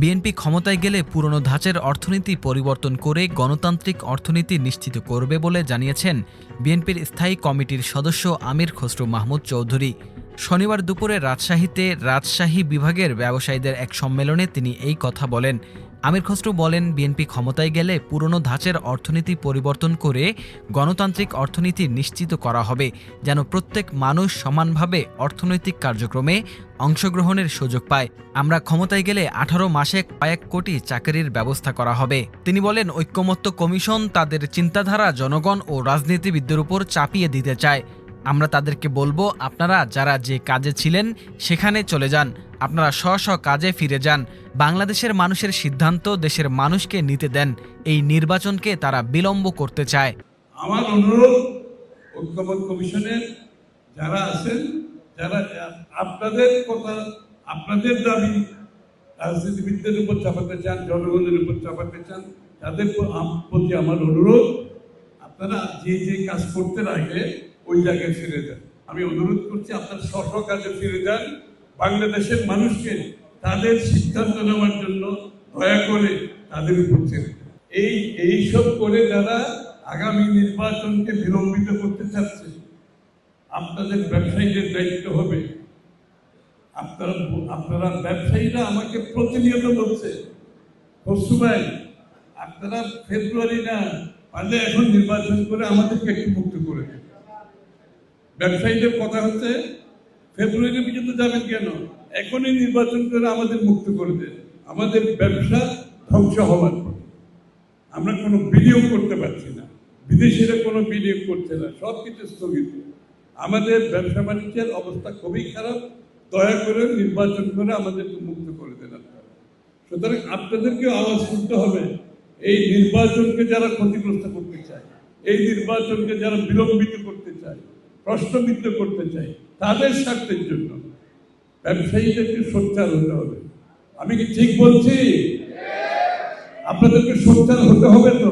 BNP ক্ষমতায় গেলে পুরনো ধাঁচের অর্থনীতি পরিবর্তন করে গণতান্ত্রিক অর্থনীতি নিশ্চিত করবে বলে জানিয়েছেন বিএনপির স্থায়ী কমিটির সদস্য আমির খসরু মাহমুদ চৌধুরী। শনিবার দুপুরে রাজশাহীতে রাজশাহী বিভাগের ব্যবসায়ীদের এক সম্মেলনে তিনি এই কথা বলেন। আমির খসরু বলেন, বিএনপি ক্ষমতায় গেলে পুরনো ধাঁচের অর্থনীতি পরিবর্তন করে গণতান্ত্রিক অর্থনীতি নিশ্চিত করা হবে, যেন প্রত্যেক মানুষ সমানভাবে অর্থনৈতিক কার্যক্রমে অংশগ্রহণের সুযোগ পায়। আমরা ক্ষমতায় গেলে আঠারো মাসে কয়েক কোটি চাকরির ব্যবস্থা করা হবে। তিনি বলেন, ঐক্যমত্য কমিশন তাদের চিন্তাধারা, জনগণ ও রাজনীতিবিদদের উপর চাপিয়ে দিতে চায়। আমরা তাদেরকে বলব, আপনারা যারা যে কাজে ছিলেন, সেখানে চলে যান। আপনারা স্ব স্ব কাজে ফিরে যান। বাংলাদেশের মানুষের সিদ্ধান্ত দেশের মানুষকে নিতে দেন। এই নির্বাচনকে তারা বিলম্ব করতে চায়। আমার অনুরোধ কমিশনের যারা আছেন, যারা, আপনাদের কথা, আপনাদের দাবি, রাজনীতিবিদদের উপর চাপাতে চান, জনগণের উপর চাপাতে চান, তাদের প্রতি আমার অনুরোধ, আপনারা যে যে কাজ করতে লাগে ওই জায়গায় ফিরে যান। আমি অনুরোধ করছি, আপনারা স্ব কাজে ফিরে যান। বাংলাদেশের মানুষকে তাদের সিদ্ধান্ত নেওয়ার জন্য দয়া করে তাদের উপর ছেড়ে এই, এইসব করে যারা আগামী নির্বাচনকে বিলম্বিত করতে চাচ্ছে, আপনাদের ব্যবসায়ীদের দায়িত্ব হবে। আপনারা আপনারা ব্যবসায়ীরা আমাকে প্রতিনিয়ত বলছে ভাই, আপনারা ফেব্রুয়ারি না, পারলে এখন নির্বাচন করে আমাদেরকে একটু মুক্ত করে দেন। ব্যবসায়ীদের কথা হচ্ছে ফেব্রুয়ারি পর্যন্ত যাবেন কেন? এখনই নির্বাচন করে আমাদের মুক্ত করে দেন। আমাদের ব্যবসা ধ্বংস হওয়ার পথে আমরা কোনো বিনিয়োগ করতে পারছি না। বিদেশিরা কোনো বিনিয়োগ করছে না। সব কিছু স্থগিত। আমাদের ব্যবসা বাণিজ্যের অবস্থা খুবই খারাপ। দয়া করে নির্বাচন করে আমাদেরকে মুক্ত করে দেন আপনারা। সুতরাং আপনাদেরকেও আওয়াজ শুনতে হবে। এই নির্বাচনকে যারা ক্ষতিগ্রস্ত করতে চায়, এই নির্বাচনকে যারা বিলম্বিত করতে চায় প্রশ্নবিদ্ধ করতে চাই, তাদের স্বার্থের জন্য। ব্যবসায়ীদেরকে সোচ্চার হতে হবে। আমি কি ঠিক বলছি? আপনাদেরকে সোচ্চার হতে হবে তো?